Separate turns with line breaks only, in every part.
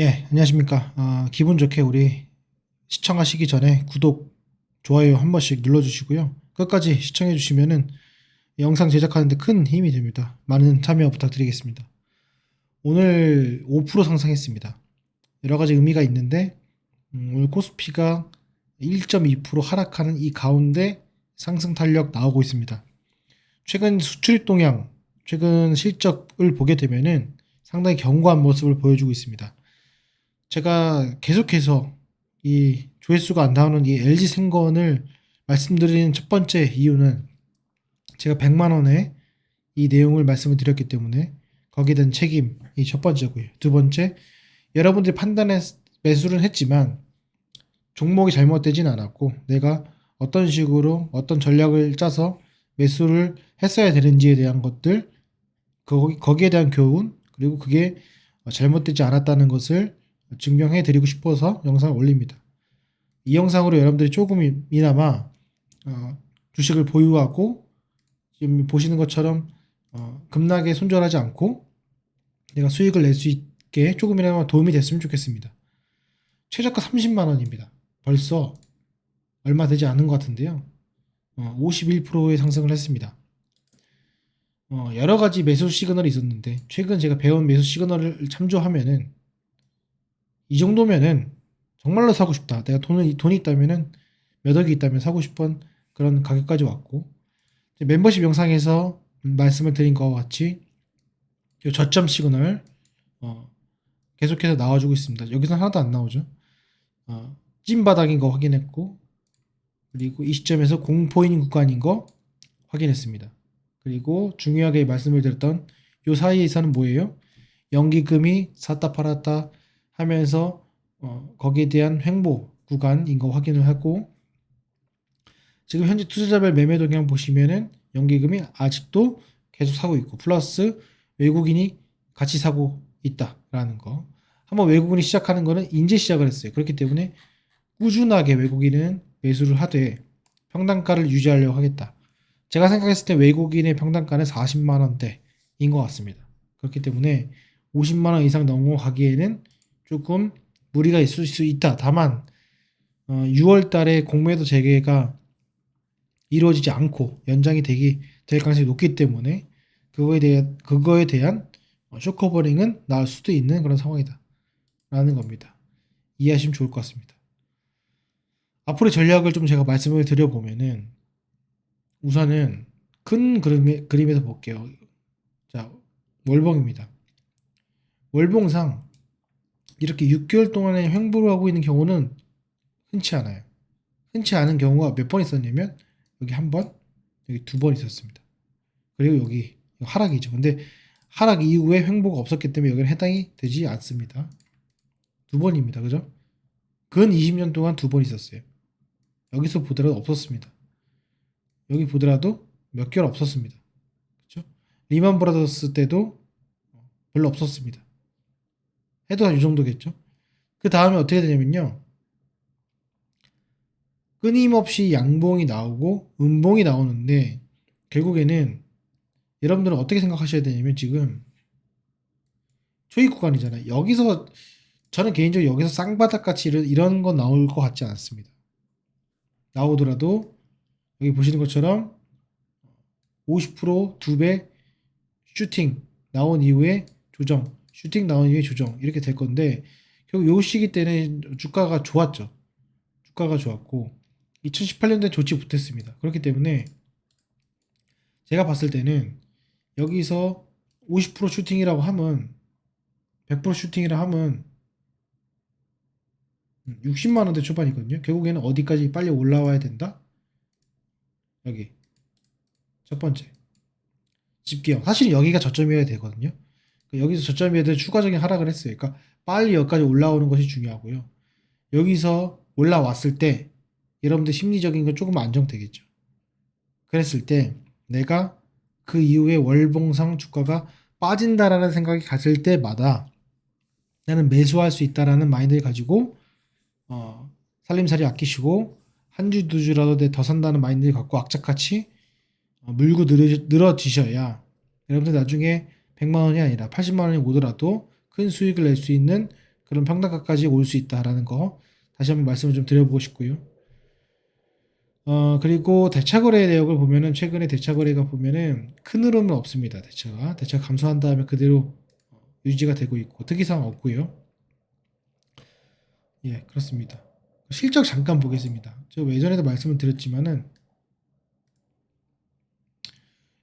예, 안녕하십니까. 아, 기분 좋게 우리 시청하시기 전에 구독, 좋아요 한 번씩 눌러주시고요. 끝까지 시청해주시면은 영상 제작하는데 큰 힘이 됩니다. 많은 참여 부탁드리겠습니다. 오늘 5% 상승했습니다. 여러 가지 의미가 있는데, 음, 오늘 코스피가 1.2% 하락하는 이 가운데 상승 탄력 나오고 있습니다. 최근 수출 동향, 최근 실적을 보게 되면은 상당히 견고한 모습을 보여주고 있습니다. 제가 계속해서 이 조회수가 안 나오는 이 LG 생건을 말씀드리는 첫 번째 이유는 제가 100만 원에 이 내용을 말씀을 드렸기 때문에 거기에 대한 책임이 첫 번째고요. 두 번째, 여러분들이 판단해 매수를 했지만 종목이 잘못되진 않았고 내가 어떤 식으로 어떤 전략을 짜서 매수를 했어야 되는지에 대한 것들 거기, 거기에 대한 교훈 그리고 그게 잘못되지 않았다는 것을 증명해 드리고 싶어서 영상을 올립니다. 이 영상으로 여러분들이 조금이나마 어, 주식을 보유하고 지금 보시는 것처럼 어, 급락에 손절하지 않고 내가 수익을 낼 수 있게 조금이나마 도움이 됐으면 좋겠습니다. 최저가 30만 원입니다. 벌써 얼마 되지 않은 것 같은데요. 어, 51%의 상승을 했습니다. 어, 여러 가지 매수 시그널이 있었는데 최근 제가 배운 매수 시그널을 참조하면은 이 정도면은 정말로 사고 싶다. 내가 돈을 돈이 있다면은 몇 억이 있다면 사고 싶은 그런 가격까지 왔고 멤버십 영상에서 말씀을 드린 것과 같이 이 저점 시그널 어, 계속해서 나와주고 있습니다. 여기서 하나도 안 나오죠. 어, 찐 바닥인 거 확인했고 그리고 이 시점에서 공포인 구간인 거 확인했습니다. 그리고 중요하게 말씀을 드렸던 요 사이에서는 뭐예요? 연기금이 샀다 팔았다 하면서 어, 거기에 대한 횡보 구간인 거 확인을 하고 지금 현재 투자자별 매매 동향 보시면은 연기금이 아직도 계속 사고 있고 플러스 외국인이 같이 사고 있다라는 거. 한번 외국인이 시작하는 거는 이제 시작을 했어요. 그렇기 때문에 꾸준하게 외국인은 매수를 하되 평단가를 유지하려고 하겠다. 제가 생각했을 때 외국인의 평단가는 40만 원대인 것 같습니다. 그렇기 때문에 50만 원 이상 넘어가기에는 조금 무리가 있을 수 있다. 다만 어, 6월 달에 공매도 재개가 이루어지지 않고 연장이 되기 될 가능성이 높기 때문에 그거에 대한 그거에 대한 쇼커버링은 나올 수도 있는 그런 상황이다. 라는 겁니다. 이해하시면 좋을 것 같습니다. 앞으로의 전략을 좀 제가 말씀을 드려보면은 우선은 큰 그림에, 그림에서 볼게요. 자, 월봉입니다. 월봉상 이렇게 6개월 동안에 횡보를 하고 있는 경우는 흔치 않아요. 흔치 않은 경우가 몇 번 있었냐면 여기 한 번, 여기 두 번 있었습니다. 그리고 여기 하락이죠. 근데 하락 이후에 횡보가 없었기 때문에 여기는 해당이 되지 않습니다. 두 번입니다. 그죠? 근 20년 동안 두 번 있었어요. 여기서 보더라도 없었습니다. 여기 보더라도 몇 개월 없었습니다. 그렇죠? 리만 브라더스 때도 별로 없었습니다. 해도 한 이 정도겠죠. 그 다음에 어떻게 되냐면요. 끊임없이 양봉이 나오고 음봉이 나오는데 결국에는 여러분들은 어떻게 생각하셔야 되냐면 지금 초입 구간이잖아요. 여기서 저는 개인적으로 여기서 쌍바닥 같이 이런, 이런 건 나올 것 같지 않습니다. 나오더라도 여기 보시는 것처럼 50% 2배 슈팅 나온 이후에 조정 슈팅 이후에 조정 이렇게 될 건데 결국 요 시기 때는 주가가 좋았죠. 주가가 좋았고 2018년도에 좋지 못했습니다. 그렇기 때문에 제가 봤을 때는 여기서 50% 슈팅이라고 하면 100% 슈팅이라 하면 60만 원대 초반이거든요. 결국에는 어디까지 빨리 올라와야 된다? 여기 첫 번째 집계형 사실 여기가 저점이어야 되거든요. 여기서 저점이어야 돼 추가적인 하락을 했어요. 그러니까 빨리 여기까지 올라오는 것이 중요하고요. 여기서 올라왔을 때 여러분들 심리적인 건 조금 안정되겠죠. 그랬을 때 내가 그 이후에 월봉상 주가가 빠진다라는 생각이 갔을 때마다 나는 매수할 수 있다라는 마인드를 가지고 어, 살림살이 아끼시고 한 주 두 주라도 내 더 산다는 마인드를 갖고 악착같이 어, 물고 늘어, 늘어지셔야 여러분들 나중에 100만 원이 아니라 80만 원이 오더라도 큰 수익을 낼 수 있는 그런 평단가까지 올 수 있다라는 거 다시 한번 말씀을 좀 드려보고 싶고요. 어, 그리고 대차 거래 내역을 보면은 최근에 대차 거래가 보면은 큰 흐름은 없습니다. 대차가 대차 감소한 다음에 그대로 유지가 되고 있고 특이사항 없고요. 예, 그렇습니다. 실적 잠깐 보겠습니다. 저 예전에도 말씀을 드렸지만은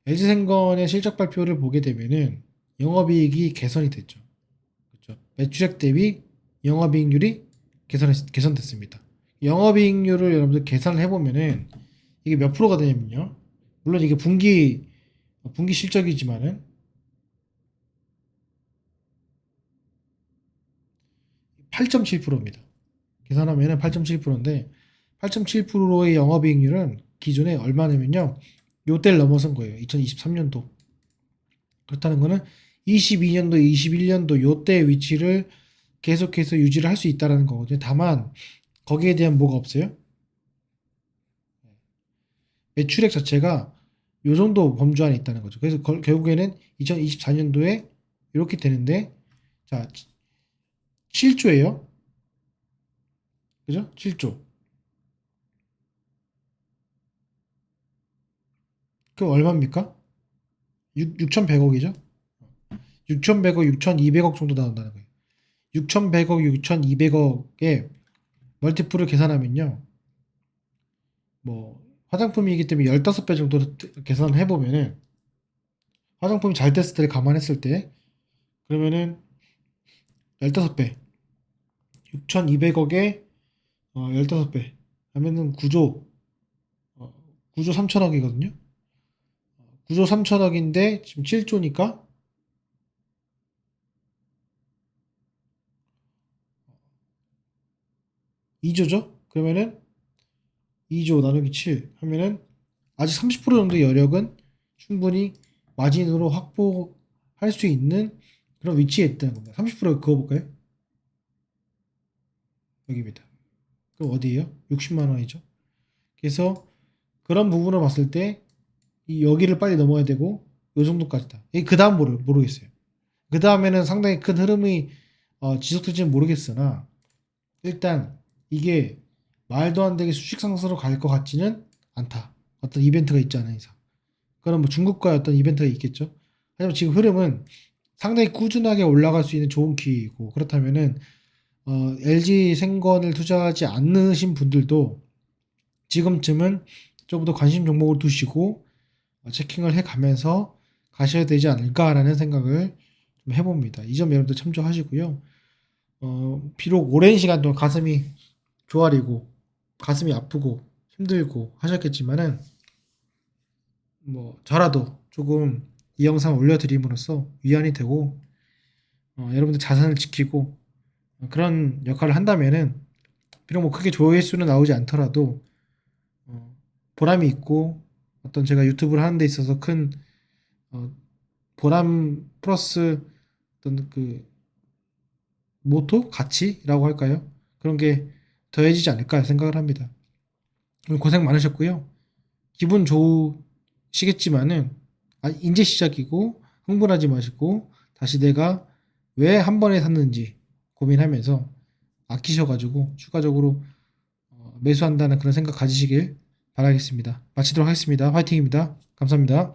LG생건의 실적 발표를 보게 되면은 영업이익이 개선이 됐죠. 그렇죠. 매출액 대비 영업이익률이 개선 개선됐습니다. 영업이익률을 여러분들 계산을 해보면은 이게 몇 프로가 되냐면요. 물론 이게 분기 분기 실적이지만은 8.7%입니다. 계산하면은 8.7%인데 8.7%의 영업이익률은 기존에 얼마냐면요. 요때를 넘어선 거예요. 2023년도. 그렇다는 거는 22년도, 21년도 요때 위치를 계속해서 유지를 할 수 있다라는 거거든요. 다만 거기에 대한 뭐가 없어요? 매출액 자체가 요 정도 범주 안에 있다는 거죠. 그래서 걸- 결국에는 2024년도에 이렇게 되는데 자 7조예요. 그죠? 7조. 그럼 얼마입니까? 6, 6,100억이죠? 6,100억, 6,200억 정도 나온다는 거예요. 6,100억, 6,200억의 멀티플을 계산하면요. 뭐 화장품이기 때문에 15배 정도로 계산을 해보면은 화장품이 잘 됐을 때를 감안했을 때 그러면은 15배 6,200억에 어, 15배 하면은 9조 어, 9조 3천억이거든요. 9조 3천억인데 지금 7조니까 이조죠 그러면은 2조 나누기 7 하면은 아직 30% 정도 여력은 충분히 마진으로 확보할 수 있는 그런 위치에 있다는 겁니다. 30% 그어볼까요? 여기입니다. 그럼 어디예요? 60만 원이죠. 그래서 그런 부분을 봤을 때이 여기를 빨리 넘어야 되고 요 정도까지다. 그 다음 모르, 모르겠어요. 그 다음에는 상당히 큰 흐름이 어, 지속될지는 모르겠으나 일단 이게 말도 안 되게 수직 상승으로 갈 것 같지는 않다. 어떤 이벤트가 있지 않은 이상. 그럼 뭐 중국과의 어떤 이벤트가 있겠죠. 하지만 지금 흐름은 상당히 꾸준하게 올라갈 수 있는 좋은 기회이고 그렇다면은 어, LG 생건을 투자하지 않으신 분들도 지금쯤은 조금 더 관심 종목을 두시고 어, 체킹을 해가면서 가셔야 되지 않을까라는 생각을 좀 해봅니다. 이 점 여러분들 참조하시고요. 어, 비록 오랜 시간 동안 가슴이 조아리고 가슴이 아프고 힘들고 하셨겠지만은 뭐 저라도 조금 이 영상 올려드림으로써 위안이 되고 어, 여러분들 자산을 지키고 어, 그런 역할을 한다면은 비록 뭐 크게 조회수는 나오지 않더라도 어, 보람이 있고 어떤 제가 유튜브를 하는 데 있어서 큰 어, 보람 플러스 어떤 그 모토 가치라고 할까요? 그런 게 더해지지 않을까 생각을 합니다. 오늘 고생 많으셨고요. 기분 좋으시겠지만은 아, 이제 시작이고 흥분하지 마시고 다시 내가 왜 한 번에 샀는지 고민하면서 아끼셔가지고 추가적으로 어, 매수한다는 그런 생각 가지시길 바라겠습니다. 마치도록 하겠습니다. 화이팅입니다. 감사합니다.